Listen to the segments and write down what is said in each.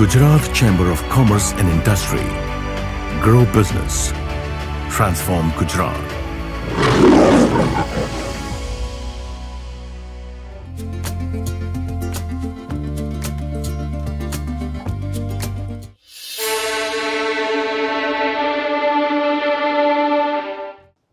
Gujarat Chamber of Commerce and Industry. Grow business. Transform Gujarat.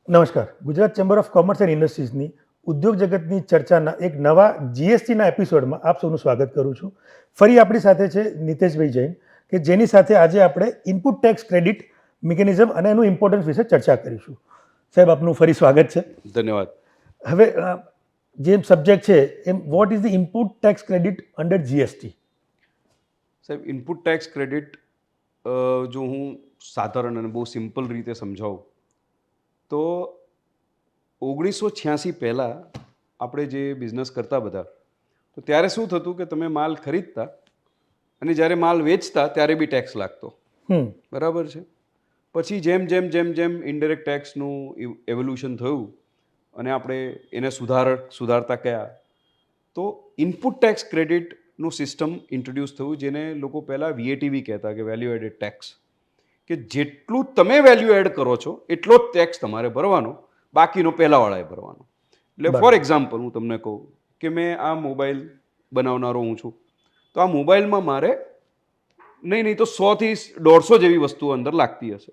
નમસ્કાર Gujarat chamber of commerce and ઇન્ડસ્ટ્રીઝની ઉદ્યોગ જગતની ચર્ચાના એક નવા જીએસટીના એપિસોડમાં આપ સૌનું સ્વાગત કરું છું. ફરી આપણી સાથે છે નિતેશભાઈ જૈન કે જેની સાથે આજે આપણે ઇનપુટ ટેક્સ ક્રેડિટ મિકેનિઝમ અને એનું ઇમ્પોર્ટન્સ વિશે ચર્ચા કરીશું. સાહેબ આપનું ફરી સ્વાગત છે. ધન્યવાદ. હવે જે સબ્જેક્ટ છે એમ what is the input tax credit under GST સાહેબ ઇનપુટ ટેક્સ ક્રેડિટ જો હું સાધારણ અને બહુ સિમ્પલ રીતે સમજાવું તો ઓગણીસો છ્યાસી પહેલાં આપણે જે બિઝનેસ કરતા બધા તો ત્યારે શું થતું કે તમે માલ ખરીદતા અને જ્યારે માલ વેચતા ત્યારે બી ટેક્સ લાગતો. બરાબર છે? પછી જેમ જેમ જેમ જેમ ઇન્ડિરેક્ટ ટેક્સનું એવોલ્યુશન થયું અને આપણે એને સુધાર સુધારતા કયા તો ઇનપુટ ટેક્સ ક્રેડિટનું સિસ્ટમ ઇન્ટ્રોડ્યુસ થયું જેને લોકો પહેલાં વીએટીવી કહેતા કે વેલ્યુ એડેડ ટેક્સ કે જેટલું તમે વેલ્યુ એડ કરો છો એટલો જ ટેક્સ તમારે ભરવાનો. બાકીનો પહેલાંવાળાએ ભરવાનો. એટલે ફોર એક્ઝામ્પલ હું તમને કહું કે મેં આ મોબાઈલ બનાવનારો હું છું. તો આ મોબાઈલમાં મારે નહીં નહીં તો સોથી દોઢસો જેવી વસ્તુઓ અંદર લાગતી હશે.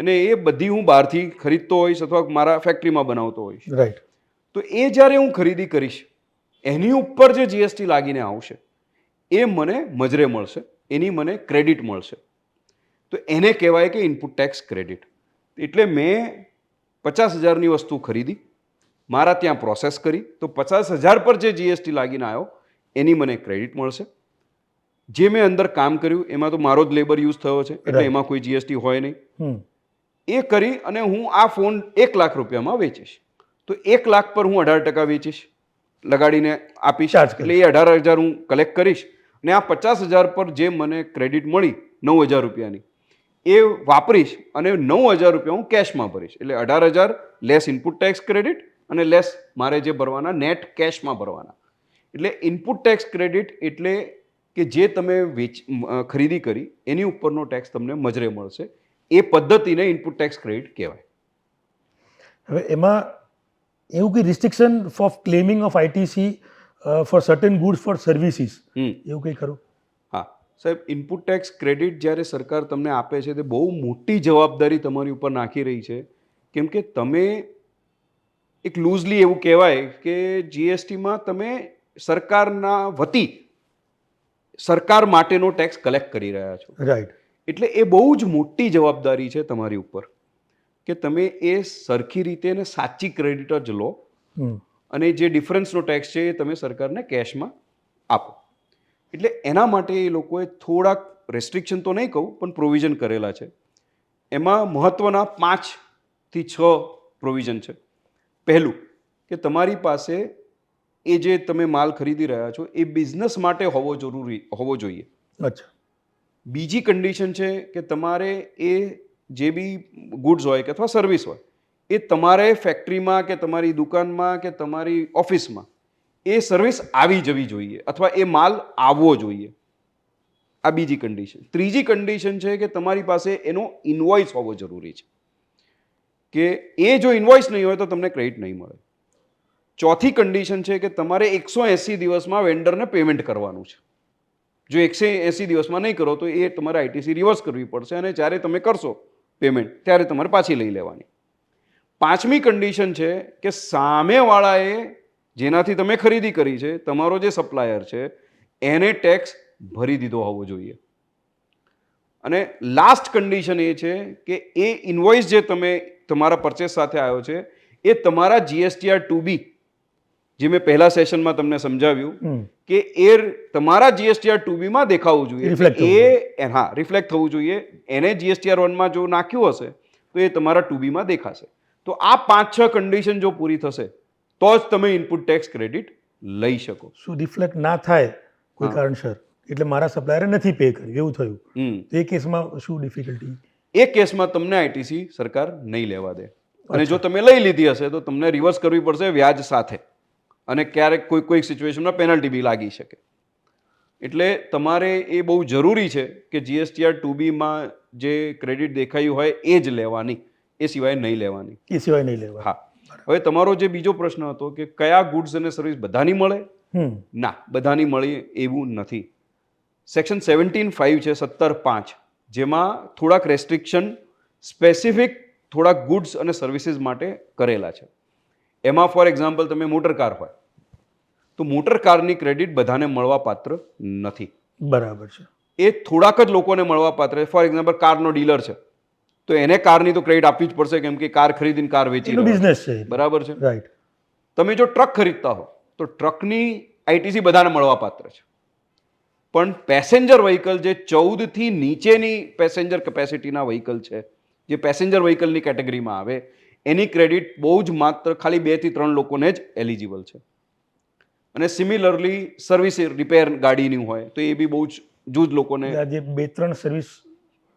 અને એ બધી હું બહારથી ખરીદતો હોઈશ અથવા મારા ફેક્ટરીમાં બનાવતો હોઈશ. રાઈટ તો એ જ્યારે હું ખરીદી કરીશ એની ઉપર જે જીએસટી લાગીને આવશે એ મને મજરે મળશે એની મને ક્રેડિટ મળશે. તો એને કહેવાય કે ઇનપુટ ટેક્સ ક્રેડિટ એટલે મેં પચાસ હજારની વસ્તુ ખરીદી મારા ત્યાં પ્રોસેસ કરી તો પચાસ હજાર પર જે જીએસટી લાગીને આવ્યો એની મને ક્રેડિટ મળશે. જે મેં અંદર કામ કર્યું એમાં તો મારો જ લેબર યુઝ થયો છે એટલે એમાં કોઈ જીએસટી હોય નહીં. એ કરી અને હું આ ફોન એક લાખ રૂપિયામાં વેચીશ. તો એક લાખ પર હું અઢાર ટકા વેચીશ લગાડીને આપીશ એટલે એ અઢાર હજાર હું કલેક્ટ કરીશ. અને આ પચાસ હજાર પર જે મને ક્રેડિટ મળી નવ હજાર રૂપિયાની એ વાપરીશ અને નવ હજાર રૂપિયા હું કેશમાં ભરીશ. એટલે અઢાર હજાર લેસ ઇનપુટ ટેક્સ ક્રેડિટ અને લેસ મારે જે ભરવાના નેટ કેશમાં ભરવાના. એટલે ઇનપુટ ટેક્સ ક્રેડિટ એટલે કે જે તમે વેચ ખરીદી કરી એની ઉપરનો ટેક્સ તમને મજરે મળશે. એ પદ્ધતિને ઇનપુટ ટેક્સ ક્રેડિટ કહેવાય. હવે એમાં એવું કંઈ restriction for claiming of ITC for certain goods for services એવું કંઈ ખરું? સાહેબ ઇનપુટ ટેક્સ ક્રેડિટ જ્યારે સરકાર તમને આપે છે તે બહુ મોટી જવાબદારી તમારી ઉપર નાખી રહી છે. કેમ કે તમે એક લૂઝલી એવું કહેવાય કે જીએસટીમાં તમે સરકારના વતી સરકાર માટેનો ટેક્સ કલેક્ટ કરી રહ્યા છો. રાઈટ એટલે એ બહુ જ મોટી જવાબદારી છે તમારી ઉપર કે તમે એ સરખી રીતે ને સાચી ક્રેડિટ જ લો અને જે ડિફરન્સનો ટેક્સ છે એ તમે સરકારને કેશમાં આપો. એટલે એના માટે એ લોકોએ થોડાક રેસ્ટ્રિક્શન તો નહીં કહું પણ પ્રોવિઝન કરેલા છે. એમાં મહત્ત્વના પાંચથી છ પ્રોવિઝન છે. પહેલું કે તમારી પાસે એ જે તમે માલ ખરીદી રહ્યા છો એ બિઝનેસ માટે હોવો જરૂરી હોવો જોઈએ. અચ્છા. બીજી કન્ડિશન છે કે તમારે એ જે બી ગુડ્સ હોય કે અથવા સર્વિસ હોય એ તમારે ફેક્ટરીમાં કે તમારી દુકાનમાં કે તમારી ઓફિસમાં એ સર્વિસ આવી જવી જોઈએ અથવા એ માલ આવવો જોઈએ. આ બીજી કન્ડિશન ત્રીજી કન્ડિશન છે કે તમારી પાસે એનો ઇન્વોઇસ હોવો જરૂરી છે. કે એ જો ઇન્વોઇસ નહીં હોય તો તમને ક્રેડિટ નહીં મળે. ચોથી કન્ડિશન છે કે તમારે એકસો એંસી દિવસમાં વેન્ડરને પેમેન્ટ કરવાનું છે. જો એકસો એંસી દિવસમાં નહીં કરો તો એ તમારે આઈટીસી રિવર્સ કરવી પડશે અને જ્યારે તમે કરશો પેમેન્ટ ત્યારે તમારે પાછી લઈ લેવાની. પાંચમી કન્ડિશન છે કે સામેવાળાએ જેનાથી તમે ખરીદી કરી છે તમારો જે સપ્લાયર છે એને ટેક્સ ભરી દીધો હોવો જોઈએ. અને લાસ્ટ કન્ડિશન એ છે કે એ ઇન્વોઇસ જે તમે તમારા પરચેસ સાથે આવ્યો છે એ તમારા જીએસટીઆર ટુ બી જે મેં પહેલા સેશનમાં તમને સમજાવ્યું કે એ તમારા જીએસટીઆર ટુ બીમાં દેખાવું જોઈએ. એ હા રિફ્લેક્ટ થવું જોઈએ. એને જીએસટીઆર વનમાં જો નાખ્યું હશે તો એ તમારા ટુ બીમાં દેખાશે. તો આ પાંચ છ કન્ડિશન જો પૂરી થશે તો જ તમે ઇનપુટ ટેક્સ ક્રેડિટ લઈ શકો. શું રિફ્લેક્ટ ના થાય કોઈ કારણસર એટલે મારા સપ્લાયરે નથી પે કર્યું એવું થયું. એ કેસમાં શું ડિફિકલ્ટી એ કેસમાં તમને આઈટીસી સરકાર નહીં લેવા દે. અને જો તમે લઈ લીધી હશે તો તમને રિવર્સ કરવી પડશે વ્યાજ સાથે. અને ક્યારેક કોઈ કોઈ સિચ્યુએશનમાં પેનલ્ટી બી લાગી શકે. એટલે તમારે એ બહુ જરૂરી છે કે જીએસટીઆર ટુ બીમાં જે ક્રેડિટ દેખાયું હોય એ જ લેવાની. એ સિવાય નહીં લેવાની. એ સિવાય નહીં લેવા હા. હવે તમારો જે બીજો પ્રશ્ન હતો કે કયા ગુડ્સ અને સર્વિસ બધાની મળે? ના બધાની મળી એવું નથી. સેક્શન સેવન્ટીન ફાઇવ છે સત્તર પાંચ જેમાં થોડાક રેસ્ટ્રિક્શન સ્પેસિફિક થોડાક ગુડ્સ અને સર્વિસીસ માટે કરેલા છે. એમાં ફોર એક્ઝામ્પલ તમે મોટર કાર હોય તો મોટર કારની ક્રેડિટ બધાને મળવા પાત્ર નથી. બરાબર છે. એ થોડાક જ લોકોને મળવા પાત્ર ફોર એક્ઝામ્પલ કારનો ડીલર છે. તો એને કારની તો ક્રેડિટ આપવી જ પડશે કેમ કે કાર ખરીદીને કાર વેચી. બિઝનેસ છે. બરાબર છે? રાઈટ તમે જો ટ્રક ખરીદતા હો તો ટ્રકની આઈટીસી બધાને મળવા પાત્ર છે. પણ પેસેન્જર વ્હીકલ જે ચૌદથી નીચેની પેસેન્જર કેપેસિટીના વ્હીકલ છે જે પેસેન્જર વ્હીકલની કેટેગરીમાં આવે એની ક્રેડિટ બહુ જ માત્ર ખાલી બેથી ત્રણ લોકોને જ એલિજિબલ છે. અને સિમિલરલી સર્વિસ રિપેર ગાડીની હોય તો એ બી બહુ જ જૂજ લોકોને જે બે ત્રણ સર્વિસ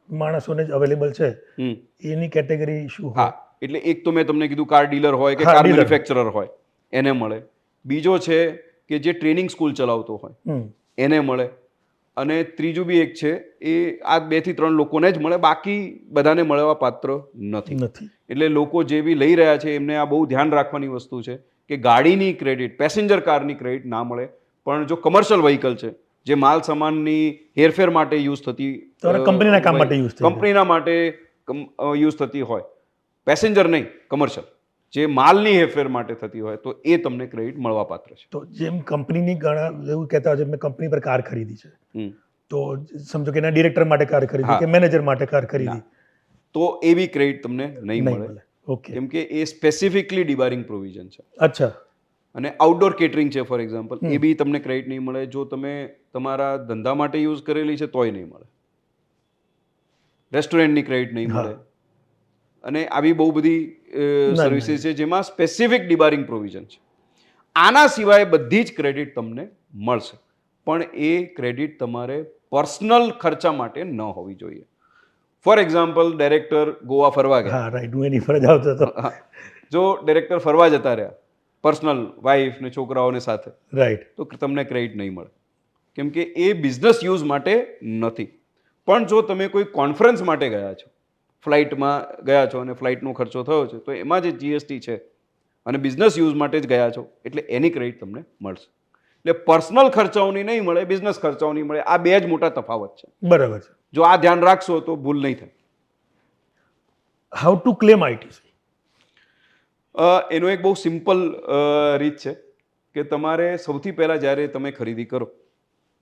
માણસોને જ અવેલેબલ છે એની કેટેગરી શું હા એટલે એક તો મેં તમને કીધું કાર ડીલર હોય કે કાર. મેન્યુફેક્ચરર હોય એને મળે. બીજો છે કે જે ટ્રેનિંગ સ્કૂલ ચલાવતો હોય એને મળે. અને ત્રીજું બી એક છે એ આ બેથી ત્રણ લોકોને જ મળે બાકી બધાને મળવા પાત્ર નથી. નથી. એટલે લોકો જે બી લઈ રહ્યા છે એમને આ બહુ ધ્યાન રાખવાની વસ્તુ છે કે ગાડીની ક્રેડિટ પેસેન્જર કારની ક્રેડિટ ના મળે. પણ જો કમર્શિયલ વ્હીકલ છે જે માલ સામાનની હેરફેર માટે યુઝ થતી કંપનીના કામ માટે યુઝ કંપનીના માટે યુઝ થતી હોય. પેસેન્જર નહીં કમર્શિયલ. જે માલની હેરફેર માટે થતી હોય તો એ તમને ક્રેડિટ મળવા પાત્ર છે. તો જેમ કંપનીની ઘણા એવું કહેતા હોય છે મેં કંપની પર કાર ખરીદી છે. તો સમજો કે એના ડિરેક્ટર માટે કાર ખરીદી. કે મેનેજર માટે કાર ખરીદી. તો એવી ક્રેડિટ તમને નહીં મળે. ઓકે. કેમ કે એ સ્પેસિફિકલી ડિબારિંગ પ્રોવિઝન છે. અચ્છા. અને આઉટડોર કેટરિંગ છે ફોર એક્ઝામ્પલ એ બી તમને ક્રેડિટ નહીં મળે. જો તમે તમારા ધંધા માટે યુઝ કરેલી છે તોય નહીં મળે. રેસ્ટોરન્ટની ક્રેડિટ નહીં મળે. અને આવી બહુ બધી સર્વિસીસ છે જેમાં સ્પેસિફિક ડિબારિંગ પ્રોવિઝન છે. આના સિવાય બધી જ ક્રેડિટ તમને મળશે. પણ એ ક્રેડિટ તમારે પર્સનલ ખર્ચા માટે ન હોવી જોઈએ. ફોર એક્ઝામ્પલ ડાયરેક્ટર ગોવા ફરવા ગયા. રાઈટ હું એની ફરજ આવતો હતો. જો ડાયરેક્ટર ફરવા જતા રહ્યા પર્સનલ વાઈફ ને છોકરાઓને સાથે. રાઈટ તો તમને ક્રેડિટ નહીં મળે. કેમ કે એ બિઝનેસ યુઝ માટે નથી. પણ જો તમે કોઈ કોન્ફરન્સ માટે ગયા છો ફ્લાઇટમાં ગયા છો અને ફ્લાઇટનો ખર્ચો થયો છે તો એમાં જે જીએસટી છે અને બિઝનેસ યુઝ માટે જ ગયા છો એટલે એની ક્રેડિટ તમને મળશે. એટલે પર્સનલ ખર્ચાઓની નહીં મળે બિઝનેસ ખર્ચાઓની મળે આ બે જ મોટા તફાવત છે. બરાબર છે. જો આ ધ્યાન રાખશો તો ભૂલ નહીં થાય. How to claim ITC uh, એનો એક બહુ સિમ્પલ રીત છે કે તમારે સૌથી પહેલાં જ્યારે તમે ખરીદી કરો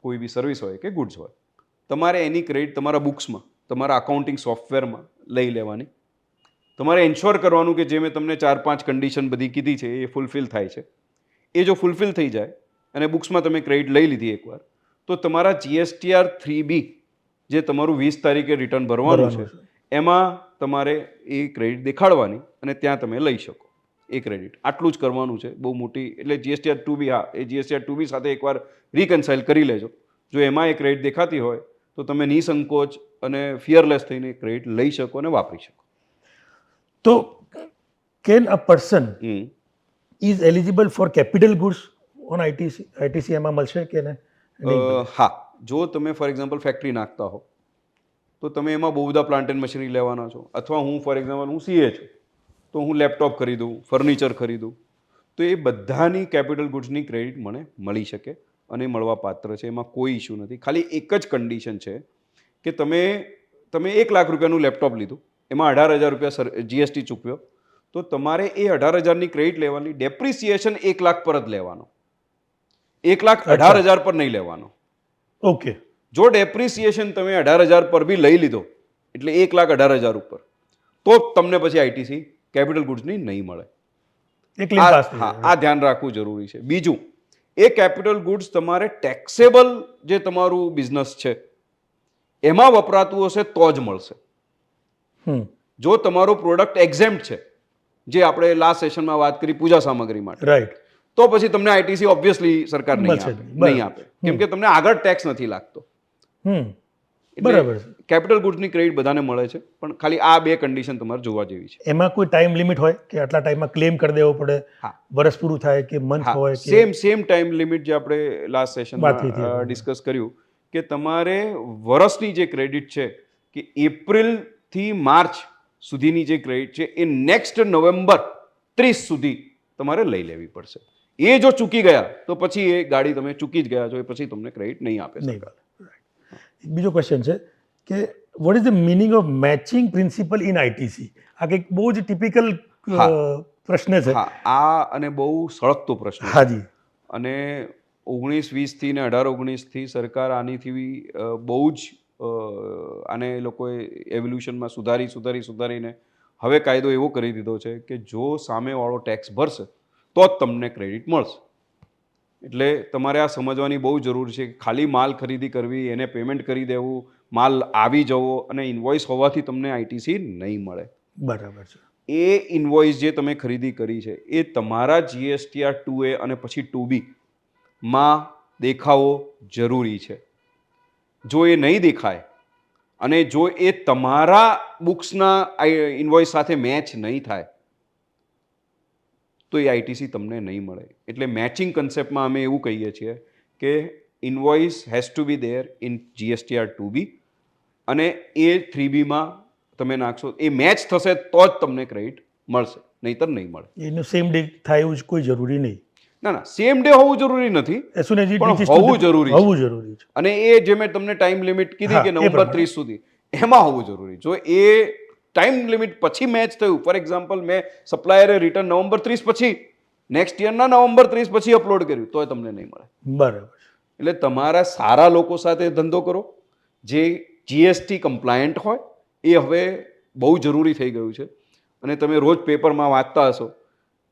કોઈ બી સર્વિસ હોય કે ગુડ્સ હોય તમારે એની ક્રેડિટ તમારા બુક્સમાં તમારા અકાઉન્ટિંગ સોફ્ટવેરમાં લઈ લેવાની. તમારે એન્શ્યોર કરવાનું કે જે મેં તમને ચાર પાંચ કન્ડિશન બધી કીધી છે એ ફૂલફિલ થાય છે. એ જો ફૂલફિલ થઈ જાય અને બુક્સમાં તમે ક્રેડિટ લઈ લીધી એકવાર તો તમારા જીએસટીઆર થ્રી બી જે તમારું વીસ તારીખે રિટર્ન ભરવાનું છે એમાં તમારે એ ક્રેડિટ દેખાડવાની અને ત્યાં તમે લઈ શકો. એ ક્રેડિટ. આટલું જ કરવાનું છે. બહુ મોટી એટલે જીએસટીઆર ટુ બી હા એ જીએસટીઆર ટુ બી સાથે એકવાર રિકન્સાઇલ કરી લેજો. જો એમાં એ ક્રેડિટ દેખાતી હોય તો તમે નિસંકોચ અને ફિયરલેસ થઈને ક્રેડિટ લઈ શકો અને વાપરી શકો. તો can a person is eligible for capital goods on ITC ITC એમાં મળશે કે હા. જો તમે ફોર એક્ઝામ્પલ ફેક્ટરી નાખતા હો તો તમે એમાં બહુ બધા પ્લાન્ટ એન્ડ મશીનરી લેવાના છો. અથવા હું ફોર એક્ઝામ્પલ હું સીએ છું. તો હું લેપટોપ ખરીદું ફર્નિચર ખરીદું. તો એ બધાની કેપિટલ ગુડ્સની ક્રેડિટ મને મળી શકે અને મળવા પાત્ર છે. એમાં કોઈ ઇશ્યુ નથી. ખાલી એક જ કન્ડિશન છે કે તમે તમે એક લાખ રૂપિયાનું લેપટોપ લીધું એમાં અઢાર હજાર રૂપિયા જીએસટી ચૂકવ્યો તો તમારે એ અઢાર હજારની ક્રેડિટ લેવાની ડેપ્રિસિએશન એક લાખ પર જ લેવાનો. એક લાખ અઢાર હજાર પર નહીં લેવાનો. ઓકે. જો ડેપ્રિસિએશન તમે અઢાર હજાર પર બી લઈ લીધો એટલે એક લાખ અઢાર હજાર ઉપર તો તમને પછી આઈટીસી કેપિટલ ગુડ્સની નહીં મળે. આ હા આ ધ્યાન રાખવું જરૂરી છે. બીજું એ કેપિટલ ગુડ્સ તમારે ટેક્સેબલ જે તમારું બિઝનેસ છે એમાં વપરાતું હશે તો જ મળશે. જો તમારો પ્રોડક્ટ એક્ઝેમ્ટ છે જે આપણે લાસ્ટ સેશનમાં વાત કરી પૂજા સામગ્રી માટે રાઈટ તો પછી તમને આઈટીસી ઓબ્વિયસલી સરકાર નહીં આપે. નહીં. આપે. કેમ કે તમને આગળ ટેક્સ નથી લાગતો. બરાબર. કેપિટલ ગુડ્સની ક્રેડિટ બધાને મળે છે પણ ખાલી આ બે કન્ડિશન તમારે જોવા જેવી છે. એમાં કોઈ ટાઈમ લિમિટ હોય કે આટલા ટાઈમમાં ક્લેમ કરી દેવો પડે. વર્ષ પૂરું થાય કે મંથ હોય સેમ સેમ ટાઈમ લિમિટ જે આપણે લાસ્ટ સેશનમાં ડિસ્કસ કર્યું કે તમારે વર્ષની જે ક્રેડિટ છે કે એપ્રિલથી માર્ચ સુધીની જે ક્રેડિટ છે એ નેક્સ્ટ નવેમ્બર ત્રીસ સુધી તમારે લઈ લેવી પડશે. એ જો ચૂકી ગયા તો પછી એ ગાડી તમે ચૂકી જ ગયા છો એ પછી તમને ક્રેડિટ નહીં આપે નહીં સરકાર. બીજો ક્વેશ્ચન છે કે what is the meaning of matching principle in ITC આ કંઈક બહુ જ ટિપિકલ પ્રશ્ન છે. હા આ અને બહુ સળગતો પ્રશ્ન હાજી. અને ઓગણીસ વીસથી ને અઢાર ઓગણીસથી સરકાર આનીથી બહુ જ આને લોકોએ એવોલ્યુશનમાં સુધારી સુધારી સુધારીને હવે કાયદો એવો કરી દીધો છે કે જો સામેવાળો ટેક્સ ભરશે તો જ તમને ક્રેડિટ મળશે. એટલે તમારે આ સમજવાની બહુ જરૂર છે કે ખાલી માલ ખરીદી કરવી એને પેમેન્ટ કરી દેવું માલ આવી જવો અને ઇન્વોઇસ હોવાથી તમને આઈટીસી નહીં મળે. બરાબર છે. એ ઇન્વોઇસ જે તમે ખરીદી કરી છે એ તમારા જીએસટીઆર ટુ એ અને પછી ટુ બી માં દેખાવો જરૂરી છે. જો એ નહીં દેખાય અને જો એ તમારા બુક્સના ઇન્વોઇસ સાથે મેચ નહીં થાય તો એ આઈટીસી તમને નહીં મળે. એટલે મેચિંગ કન્સેપ્ટમાં અમે એવું કહીએ છીએ કે invoice has to be there in GSTR two B અને એ થ્રી બીમાં તમે નાખશો એ મેચ થશે તો જ તમને ક્રેડિટ મળશે નહીતર નહીં મળે. એનું સેમ ડે થાય એવું જ કોઈ જરૂરી નહીં. ના ના સેમ ડે હોવું જરૂરી નથી પણ હોવું જરૂરી હોવું જરૂરી છે. અને એ જે મેં તમને ટાઈમ લિમિટ કીધી કે નવેમ્બર ત્રીસ સુધી એમાં હોવું જરૂરી જો એ ટાઈમ લિમિટ પછી મેચ થયું. ફોર એક્ઝામ્પલ મેં સપ્લાયરે રિટર્ન નવેમ્બર ત્રીસ પછી નેક્સ્ટ યરના નવેમ્બર ત્રીસ પછી અપલોડ કર્યું. તોય તમને નહીં મળે. બરાબર. એટલે તમારા સારા લોકો સાથે ધંધો કરો. જે જીએસટી કમ્પ્લાયન્ટ હોય એ હવે બહુ જરૂરી થઈ ગયું છે. અને તમે રોજ પેપરમાં વાંચતા હશો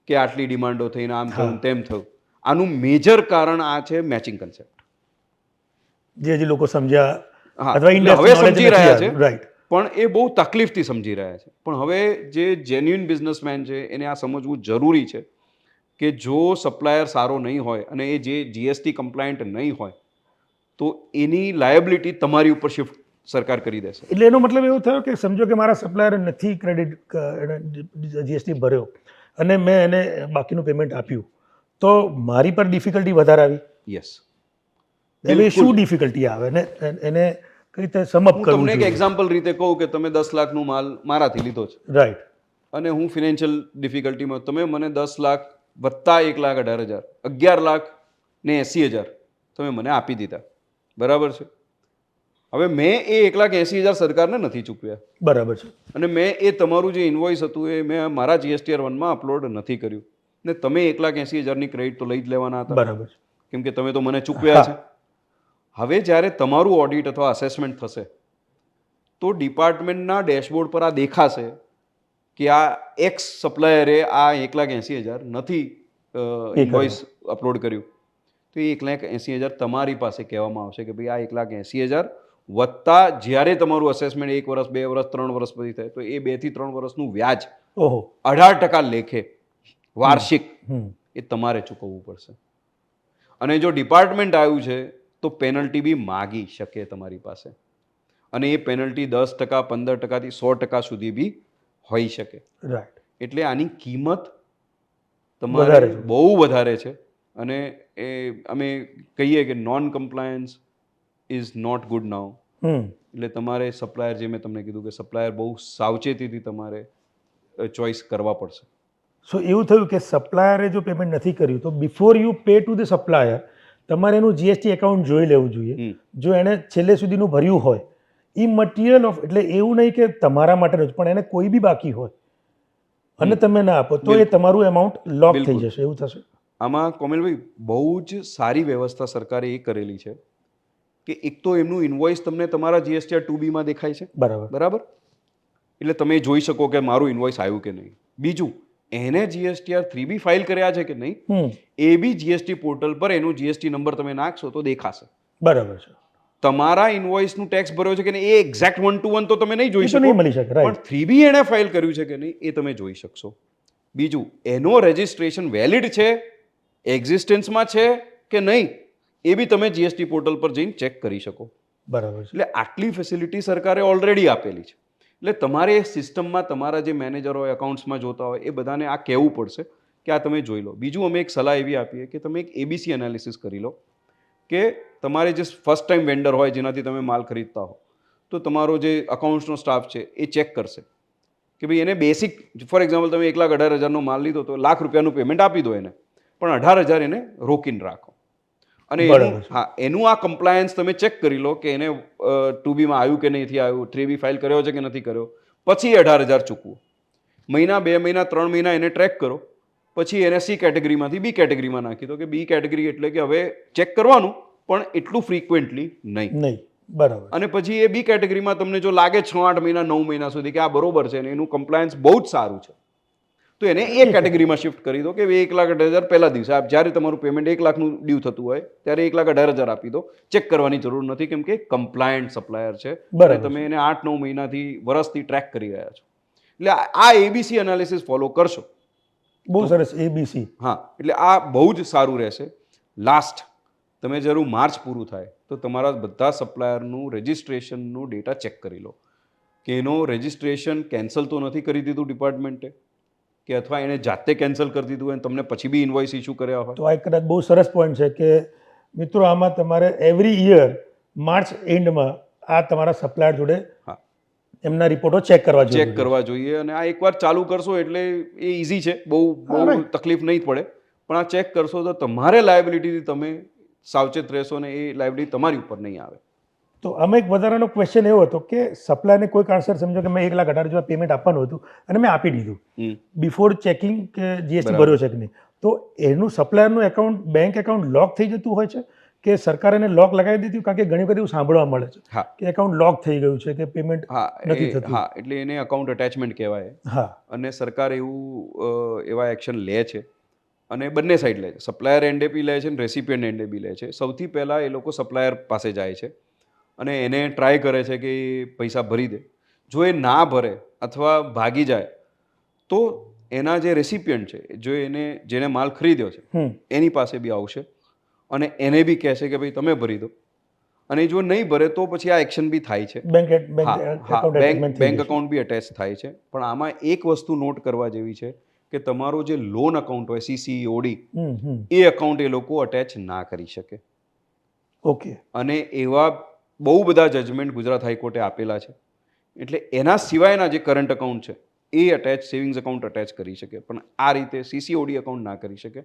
કે આટલી ડિમાન્ડો થઈને આમ થયું તેમ થયું. આનું મેજર કારણ આ છે મેચિંગ કન્સેપ્ટ જે હજી લોકો સમજ્યા હવે સમજી રહ્યા છે. રાઈટ પણ એ બહુ તકલીફથી સમજી રહ્યા છે. પણ હવે જે જેન્યુઇન બિઝનેસમેન છે એને આ સમજવું જરૂરી છે કે જો સપ્લાયર સારો નહીં હોય અને એ જે જીએસટી કમ્પ્લાયન્ટ નહીં હોય તો એની લાયબિલિટી તમારી ઉપર શિફ્ટ સરકાર કરી દેશે. એટલે એનો મતલબ એવો થયો કે સમજો કે મારા સપ્લાયરે નથી ક્રેડિટ જીએસટી ભર્યો અને મેં એને બાકીનું પેમેન્ટ આપ્યું. તો મારી પર ડિફિકલ્ટી વધારે આવી? યસ એટલે શું ડિફિકલ્ટી આવે? ને એને કઈ રીતે સમપ કરવું તમને એક એક્ઝામ્પલ રીતે કહું કે તમે દસ લાખનું માલ મારાથી લીધો છે. રાઈટ અને હું ફિનાન્શિયલ ડિફિકલ્ટીમાં તમે મને દસ લાખ વત્તા એક લાખ અઢાર હજાર અગિયાર લાખ ને એંસી હજાર તમે મને આપી દીધા. બરાબર છે? હવે મેં એ એક લાખ એંસી હજાર સરકારને નથી ચૂકવ્યા. બરાબર છે. અને મેં એ તમારું જે ઇન્વોઇસ હતું એ મેં મારા જીએસટીઆર વનમાં અપલોડ નથી કર્યું. ને તમે એક લાખ એંસી હજારની ક્રેડિટ તો લઈ જ લેવાના હતા. બરાબર કેમ કે તમે તો મને ચૂકવ્યા છે. હવે જ્યારે તમારું ઓડિટ અથવા અસેસમેન્ટ થશે તો ડિપાર્ટમેન્ટના ડેશબોર્ડ પર આ દેખાશે કે આ એક્સ સપ્લાયરે આ એક લાખ એંસી હજાર નથી ઇન્વોઇસ અપલોડ કર્યું. તો એ એક લાખ એંસી હજાર તમારી પાસે કહેવામાં આવશે કે ભાઈ આ એક લાખ એંસી હજાર વત્તા જ્યારે તમારું અસેસમેન્ટ એક વર્ષ બે વર્ષ ત્રણ વર્ષ પછી થાય તો એ બેથી ત્રણ વર્ષનું વ્યાજ અઢાર ટકા લેખે વાર્ષિક એ તમારે ચૂકવવું પડશે. અને જો ડિપાર્ટમેન્ટ આવ્યું છે તો પેનલ્ટી બી માગી શકે તમારી પાસે. અને એ પેનલ્ટી દસ ટકા પંદર ટકાથી સો ટકા સુધી બી હોઈ શકે. રાઈટ એટલે આની કિંમત તમારે બહુ વધારે છે. અને એ અમે કહીએ કે non compliance is not good now એટલે તમારે સપ્લાયર જે મેં તમને કીધું કે સપ્લાયર બહુ સાવચેતીથી તમારે ચોઈસ કરવા પડશે. સો એવું થયું કે સપ્લાયરે જો પેમેન્ટ નથી કર્યું તો before you pay to the supplier તમારે એનું જીએસટી એકાઉન્ટ જોઈ લેવું જોઈએ. જો એણે છેલ્લે સુધીનું ભર્યું હોય એ મટીરિયલ ઓફ એટલે એવું નહીં કે તમારા માટેનું જ પણ એને કોઈ બી બાકી હોય અને તમે ના આપો તો એ તમારું એમાઉન્ટ લોક થઈ જશે. એવું થશે? આમાં કોમલભાઈ બહુ જ સારી વ્યવસ્થા સરકારે એ કરેલી છે કે એક તો એમનું ઇન્વોઇસ તમને તમારા જીએસટી ટુ બીમાં દેખાય છે. બરાબર. બરાબર? એટલે તમે જોઈ શકો કે મારું ઇન્વોઇસ આવ્યું કે નહીં. બીજું એને જીએસટીઆર થ્રી બી ફાઇલ કર્યા છે કે નહીં? એ બી જીએસટી પોર્ટલ પર એનું જીએસટી નંબર તમે નાખશો તો દેખાશે. બરાબર છે. તમારા ઇન્વોઇસનું ટેક્સ ભર્યો છે કે નહીં? એ એક્ઝેક્ટ વન ટુ વન તો તમે નહીં જોઈ શકો નહીં મળી શકે પણ થ્રી બી એણે ફાઇલ કર્યું છે કે નહીં એ તમે જોઈ શકશો. બીજું એનો રજિસ્ટ્રેશન વેલિડ છે એક્ઝિસ્ટન્સમાં છે કે નહીં? એ બી તમે જીએસટી પોર્ટલ પર જઈને ચેક કરી શકો. બરાબર છે. એટલે આટલી ફેસિલિટી સરકારે ઓલરેડી આપેલી છે. એટલે તમારે એ સિસ્ટમમાં તમારા જે મેનેજર હોય, એકાઉન્ટ્સમાં જોતા હોય, એ બધાને આ કહેવું પડશે કે આ તમે જોઈ લો. બીજું અમે એક સલાહ એવી આપીએ કે તમે એક એબીસી એનાલિસિસ કરી લો કે તમારે જે ફર્સ્ટ ટાઈમ વેન્ડર હોય, જેનાથી તમે માલ ખરીદતા હો, તો તમારો જે અકાઉન્ટ્સનો સ્ટાફ છે, એ ચેક કરશે કે ભાઈ એને બેસિક ફોર એક્ઝામ્પલ તમે એક લાખ અઢાર હજારનો માલ લીધો તો લાખ રૂપિયાનું પેમેન્ટ આપી દો એને, પણ અઢાર હજાર એને રોકીને રાખો. અને એનું હા એનું આ કમ્પ્લાયન્સ તમે ચેક કરી લો કે એને ટુ બીમાં આવ્યું કે નથી આવ્યું થ્રી બી ફાઇલ કર્યો છે કે નથી કર્યો. પછી અઢાર હજાર ચૂકવું. મહિના બે મહિના ત્રણ મહિના એને ટ્રેક કરો. પછી એને સી કેટેગરીમાંથી બી કેટેગરીમાં નાખી દો કે બી કેટેગરી એટલે કે હવે ચેક કરવાનું પણ એટલું ફ્રીક્વન્ટલી નહીં. નહીં. બરાબર. અને પછી એ બી કેટેગરીમાં તમને જો લાગે છ આઠ મહિના નવ મહિના સુધી કે આ બરોબર છે અને એનું કમ્પ્લાયન્સ બહુ જ સારું છે. તો એને એ કેટેગરીમાં શિફ્ટ કરી દો કે એક લાખ અઢાર હજાર પહેલા દિવસે આપ જ્યારે તમારું પેમેન્ટ એક લાખનું ડ્યુ થતું હોય ત્યારે એક લાખ અઢાર હજાર આપી દો. ચેક કરવાની જરૂર નથી કેમ કે કમ્પ્લાયન્ટ સપ્લાયર છે. બરાબર તમે એને આઠ નવ મહિનાથી વર્ષથી ટ્રેક કરી રહ્યા છો. એટલે આ- આ એબીસી એનાલિસિસ ફોલો કરશો. બહુ સરસ એબીસી હા એટલે આ બહુ જ સારું રહેશે. લાસ્ટ તમે જરૂર માર્ચ પૂરું થાય તો તમારા બધા સપ્લાયરનું રજિસ્ટ્રેશનનું ડેટા ચેક કરી લો. કે એનો રજિસ્ટ્રેશન કેન્સલ તો નથી કરી દીધું ડિપાર્ટમેન્ટે કે અથવા એણે જાતે કેન્સલ કરી દીધું હોય તમને પછી બી ઇન્વોઇસ ઇસ્યુ કર્યા હોય? તો આ કદાચ બહુ સરસ પોઈન્ટ છે કે મિત્રો આમાં તમારે એવરી યર માર્ચ એન્ડમાં આ તમારા સપ્લાયર જોડે હા. એમના રિપોર્ટો ચેક કરવા જોઈએ. ચેક કરવા જોઈએ અને આ એકવાર ચાલુ કરશો એટલે એ ઇઝી છે. બહુ બહુ તકલીફ નહીં પડે. પણ આ ચેક કરશો તો તમારે લાયબિલિટીથી તમે સાવચેત રહેશો ને એ લાયબિલિટી તમારી ઉપર નહીં આવે. તો આમાં એક વધારાનો ક્વેશ્ચન એવો હતો કે સપ્લાયને કોઈ કારણસર સમજો કે મેં એક લાખ અઢાર હજાર પેમેન્ટ આપવાનું હતું અને મેં આપી દીધું. બિફોર ચેકિંગ કે જીએસટી ભર્યો છે કે નહીં. તો એનું સપ્લાયરનું એકાઉન્ટ બેંક એકાઉન્ટ લોક થઈ જતું હોય છે કે સરકારે એને લોક લગાવી દીધું કારણ કે ઘણી વખત એવું સાંભળવા મળે છે કે એકાઉન્ટ લોક થઈ ગયું છે કે પેમેન્ટ નથી થતું. હા એટલે એને અકાઉન્ટ અટેચમેન્ટ કહેવાય. હા. અને સરકાર એવું એવા એક્શન લે છે અને બંને સાઈડ લે છે. સપ્લાયર એન્ડે બી લે છે અને રેસિપિયન્ટ એન્ડે બી લે છે. સૌથી પહેલાં એ લોકો સપ્લાયર પાસે જાય છે. અને એને ટ્રાય કરે છે કે પૈસા ભરી દે. જો એ ના ભરે અથવા ભાગી જાય તો એના જે રેસિપિયન્ટ છે જો એને જેને માલ ખરીદ્યો છે એની પાસે બી આવશે અને એને બી કહેશે કે ભાઈ તમે ભરી દો. અને જો નહીં ભરે તો પછી આ એક્શન બી થાય છે. Bank bank account. બી અટેચ થાય છે. પણ આમાં એક વસ્તુ નોટ કરવા જેવી છે કે તમારો જે લોન અકાઉન્ટ હોય સીસીઓડી હમ એ અકાઉન્ટ એ લોકો અટેચ ના કરી શકે. ઓકે અને એવા બહુ બધા જજમેન્ટ ગુજરાત હાઈકોર્ટે આપેલા છે. એટલે એના સિવાયના જે કરંટ અકાઉન્ટ છે એ અટેચ સેવિંગ્સ અકાઉન્ટ અટેચ કરી શકે. પણ આ રીતે સીસીઓડી અકાઉન્ટ ના કરી શકે.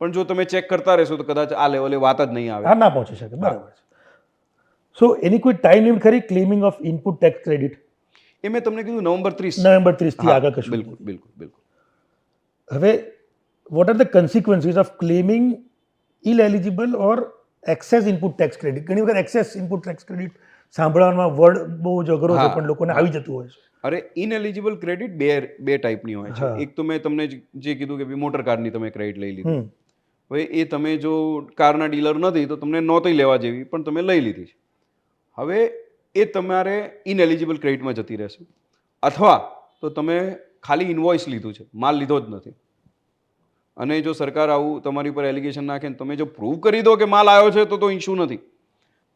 પણ જો તમે ચેક કરતા રહેશો તો કદાચ આ લેવલે વાત જ નહીં આવે. ના પહોંચી શકે. બરાબર છે. સો એની કોઈ ટાઈમ લિમિટ ખરી? Claiming of input tax credit એ મેં તમને કીધું નવેમ્બર ત્રીસ. નવેમ્બર ત્રીસથી આગળ કશું. બિલકુલ બિલકુલ બિલકુલ. હવે what are the consequences of claiming ill eligible or excess input tax credit. ઘણી વખત એક્સેસ ઇનપુટ ટેક્સ ક્રેડિટ સાંભળવામાં વર્ડ બહુ જ અઘરો છે પણ લોકોને આવી જતું હોય છે. અરે ઇનએલિજિબલ ક્રેડિટ બે બે ટાઈપની હોય છે. એક તો મેં તમને જે કીધું કે મોટર કારની તમે ક્રેડિટ લઈ લીધી. હવે એ તમે જો કારના ડીલર નથી તો તમને નહોતી લેવા જેવી પણ તમે લઈ લીધી છે. હવે એ તમારે ઇનએલિજિબલ ક્રેડિટમાં જતી રહેશે. અથવા તો તમે ખાલી ઇન્વોઇસ લીધું છે. માલ લીધો જ નથી. અને જો સરકાર આવું તમારી ઉપર એલિગેશન નાખે તમે જો પ્રૂવ કરી દો કે માલ આવ્યો છે તો તો ઇશ્યુ નથી.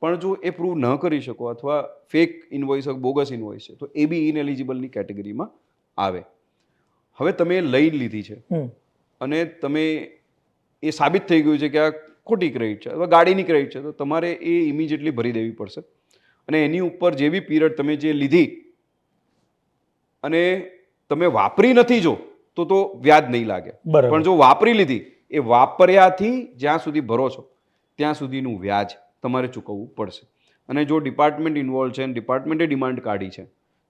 પણ જો એ પ્રૂવ ન કરી શકો અથવા ફેક ઇન્વોઇસ બોગસ ઇન્વોઇસ છે તો એ બી ઇનએલિજિબલની કેટેગરીમાં આવે. હવે તમે લઈ લીધી છે. અને તમે એ સાબિત થઈ ગયું છે કે આ ખોટી ક્રેડિટ છે અથવા ગાડીની ક્રેડિટ છે તો તમારે એ ઇમિજિએટલી ભરી દેવી પડશે. અને એની ઉપર જે બી પીરિયડ તમે જે લીધી અને તમે વાપરી નથી જો તો તો વ્યાજ નહીં લાગે. પણ જો વાપરી લીધી એ વાપર્યાથી જ્યાં સુધી ભરો છો ત્યાં સુધીનું વ્યાજ તમારે ચૂકવવું પડશે. અને જો ડિપાર્ટમેન્ટ ઇન્વોલ્વ છે અને ડિપાર્ટમેન્ટે ડિમાન્ડ કાઢી છે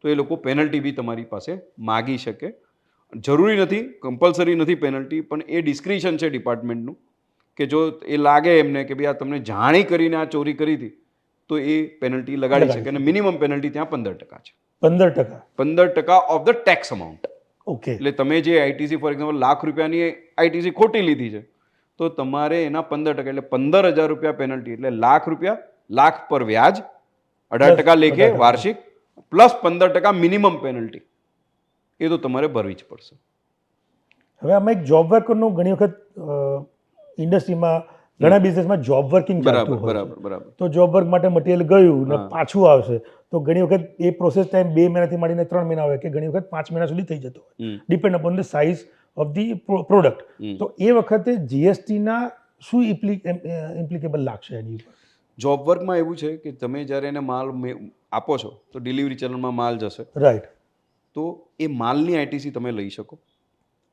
તો એ લોકો પેનલ્ટી બી તમારી પાસે માગી શકે. જરૂરી નથી કમ્પલસરી નથી પેનલ્ટી પણ એ ડિસ્ક્રિશન છે ડિપાર્ટમેન્ટનું કે જો એ લાગે એમને કે ભાઈ આ તમને જાણી કરીને આ ચોરી કરી હતી તો એ પેનલ્ટી લગાડી લગાડી શકે. અને મિનિમમ પેનલ્ટી ત્યાં પંદર ટકા છે. પંદર ટકા. પંદર ટકા of the tax amount. Okay. એટલે તમે જે આઈટીસી ફોર એક્ઝામ્પલ લાખ રૂપિયાની આઈટીસી ખોટી લીધી છે તો તમારે એના પંદર ટકા એટલે પંદર હજાર રૂપિયા પેનલ્ટી એટલે લાખ રૂપિયા લાખ પર વ્યાજ અઢાર ટકા લેખે વાર્ષિક પ્લસ પંદર ટકા મિનિમમ પેનલ્ટી એ તો તમારે ભરવી જ પડશે. હવે આમાં એક જોબ વર્કરનું ઘણી વખત ઇન્ડસ્ટ્રીમાં ઘણા બિઝનેસમાં જોબ વર્કિંગ ચાલતું હોય બરાબર બરાબર. તો જોબ વર્ક માટે મટીરિયલ ગયું ને પાછું આવશે તો ઘણી વખત એ પ્રોસેસ ટાઈમ બે મહિનાથી માંડીને ત્રણ મહિના હોય કે ઘણી વખત પાંચ મહિના સુધી થઈ જતો હોય. Depend upon the size of the product તો એ વખતે જીએસટીના શું ઇમ્પ્લિકેબલ લાગશે એની ઉપર? જોબ વર્કમાં એવું છે કે તમે જ્યારે એને માલ આપો છો તો ડિલિવરી ચેનલમાં માલ જશે. રાઈટ તો એ માલની આઈટીસી તમે લઈ શકો.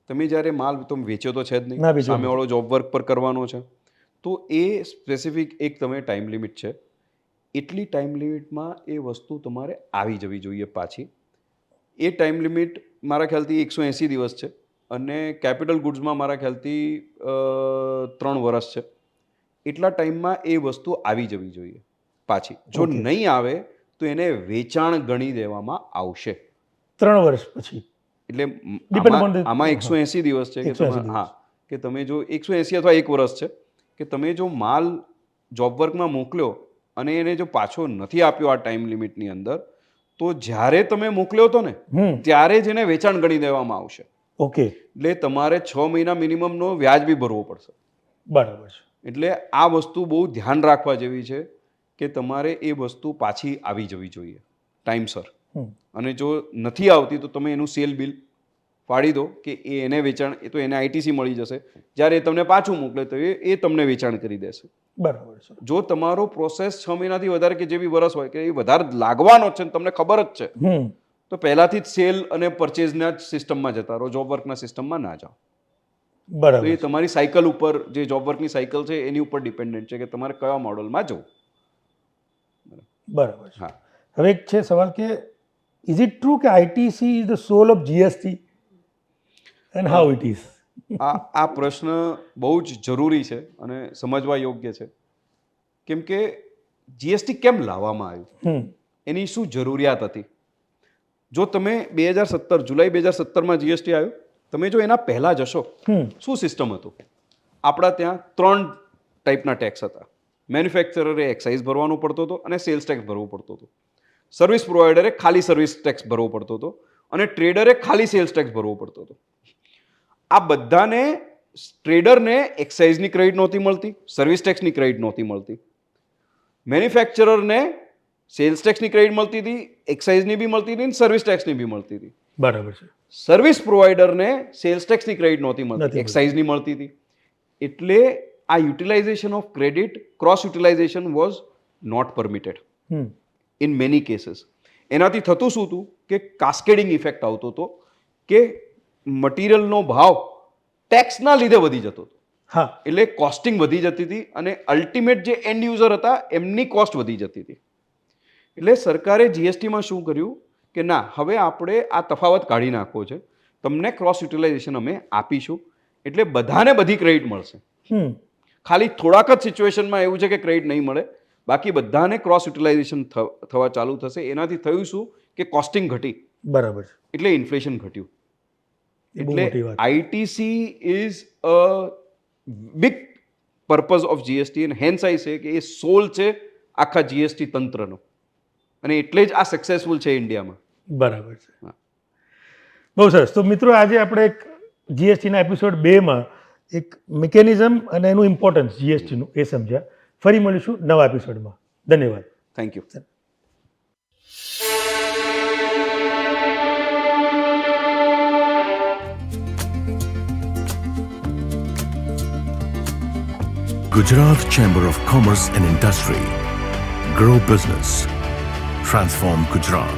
તમે જ્યારે માલ તમે વેચ્યો તો છે જ નહીં. સામેવાળો જોબ વર્ક પર કરવાનો છે. તો એ સ્પેસિફિક એક તમે ટાઈમ લિમિટ છે. એટલી ટાઈમ લિમિટમાં એ વસ્તુ તમારે આવી જવી જોઈએ પાછી. એ ટાઈમ લિમિટ મારા ખ્યાલથી એકસો એંસી દિવસ છે અને કેપિટલ ગુડ્સમાં મારા ખ્યાલથી ત્રણ વર્ષ છે. એટલા ટાઈમમાં એ વસ્તુ આવી જવી જોઈએ પાછી. જો નહીં આવે તો એને વેચાણ ગણી દેવામાં આવશે. ત્રણ વર્ષ પછી. એટલે આમાં એકસો એંસી દિવસ છે કે 180 તમે દિવસ. હા કે તમે જો એકસો એંસી અથવા એક વર્ષ છે કે તમે જો માલ જોબ વર્કમાં મોકલ્યો અને એને જો પાછો નથી આપ્યો આ ટાઈમ લિમિટની અંદર તો જ્યારે તમે મોકલ્યો હતો ને ત્યારે જ એને વેચાણ ગણી દેવામાં આવશે. ઓકે. એટલે તમારે છ મહિના મિનિમમનો વ્યાજ બી ભરવો પડશે. બરાબર છે. એટલે આ વસ્તુ બહુ ધ્યાન રાખવા જેવી છે કે તમારે એ વસ્તુ પાછી આવી જવી જોઈએ. ટાઈમસર અને જો નથી આવતી તો તમે એનું સેલ બિલ ફાડી દો કે એ એને વેચાણ એ તો એને આઈટીસી મળી જશે. જ્યારે એ તમને પાછું મોકલે તો એ તમને વેચાણ કરી દેશે. બરાબર છે. જો તમારો પ્રોસેસ છ મહિનાથી વધારે કે જે બી વરસ હોય કે એ વધારે લાગવાનો જ છે ને તમને ખબર જ છે તો પહેલાથી જ સેલ અને પરચેઝના જ સિસ્ટમમાં જતા રહો જોબ વર્કના સિસ્ટમમાં ના જાઓ. બરાબર એ તમારી સાયકલ ઉપર જે જોબ વર્કની સાયકલ છે એની ઉપર ડિપેન્ડન્ટ છે કે તમારે કયા મોડલમાં જવું. બરાબર હા. હવે એક છે સવાલ કે ઇઝ ઇટ ટ્રુ કે ITC is the soul of GST and how it is આ આ પ્રશ્ન બહુ જ જરૂરી છે અને સમજવા યોગ્ય છે. કેમ કે જીએસટી કેમ લાવવામાં આવ્યું? એની શું જરૂરિયાત હતી? જો તમે બે હજાર સત્તર જુલાઈ બે હજાર સત્તરમાં જીએસટી આવ્યું તમે જો એના પહેલાં જશો શું સિસ્ટમ હતું? આપણા ત્યાં ત્રણ ટાઈપના ટેક્સ હતા. મેન્યુફેક્ચરરે એક્સાઇઝ ભરવાનો પડતો હતો અને સેલ્સ ટેક્સ ભરવો પડતો હતો. સર્વિસ પ્રોવાઈડરે ખાલી સર્વિસ ટેક્સ ભરવો પડતો હતો અને ટ્રેડરે ખાલી સેલ્સ ટેક્સ ભરવો પડતો હતો. આ બધાને ટ્રેડરને એક્સાઇઝની ક્રેડિટ નહોતી મળતી સર્વિસ ટેક્સની ક્રેડિટ નહોતી મળતી. મેન્યુફેક્ચરરને સેલ્સ ટેક્સની ક્રેડિટ મળતી હતી એક્સાઇઝની બી મળતી હતી અને સર્વિસ ટેક્સની બી મળતી હતી. બરાબર છે. સર્વિસ પ્રોવાઈડરને સેલ્સ ટેક્સની ક્રેડિટ નહોતી મળતી મળતી. એક્સાઇઝની મળતી હતી. એટલે આ utilization of credit cross utilization was not permitted. In many cases. એનાથી થતું શું હતું કે કાસ્કેડિંગ ઇફેક્ટ આવતો હતો કે મટીરિયલનો ભાવ ટેક્સના લીધે વધી જતો હતો. હા. એટલે કોસ્ટિંગ વધી જતી હતી અને અલ્ટિમેટ જે એન્ડ યુઝર હતા એમની કોસ્ટ વધી જતી હતી. એટલે સરકારે જીએસટીમાં શું કર્યું કે ના હવે આપણે આ તફાવત કાઢી નાખવો છે. તમને ક્રોસ યુટિલાઇઝેશન અમે આપીશું. એટલે બધાને બધી ક્રેડિટ મળશે. ખાલી થોડાક જ સિચ્યુએશનમાં એવું છે કે ક્રેડિટ નહીં મળે. બાકી બધાને ક્રોસ યુટિલાઇઝેશન થવા ચાલુ થશે. એનાથી થયું શું કે કોસ્ટિંગ ઘટી. બરાબર એટલે ઇન્ફ્લેશન ઘટ્યું. એટલે ITC is a big purpose of GST અને હેન્સ આઈ છે કે એ સોલ છે આખા જીએસટી તંત્રનો. અને એટલે જ આ સક્સેસફુલ છે ઇન્ડિયામાં. બરાબર છે. બહુ સરસ. તો મિત્રો આજે આપણે એક જીએસટીના એપિસોડ બેમાં એક મિકેનિઝમ અને એનું ઇમ્પોર્ટન્સ જીએસટીનું એ સમજ્યા. ફરી મળીશું નવા એપિસોડમાં ધન્યવાદ. Thank you Gujarat Chamber of Commerce and Industry. Grow business. Transform Gujarat.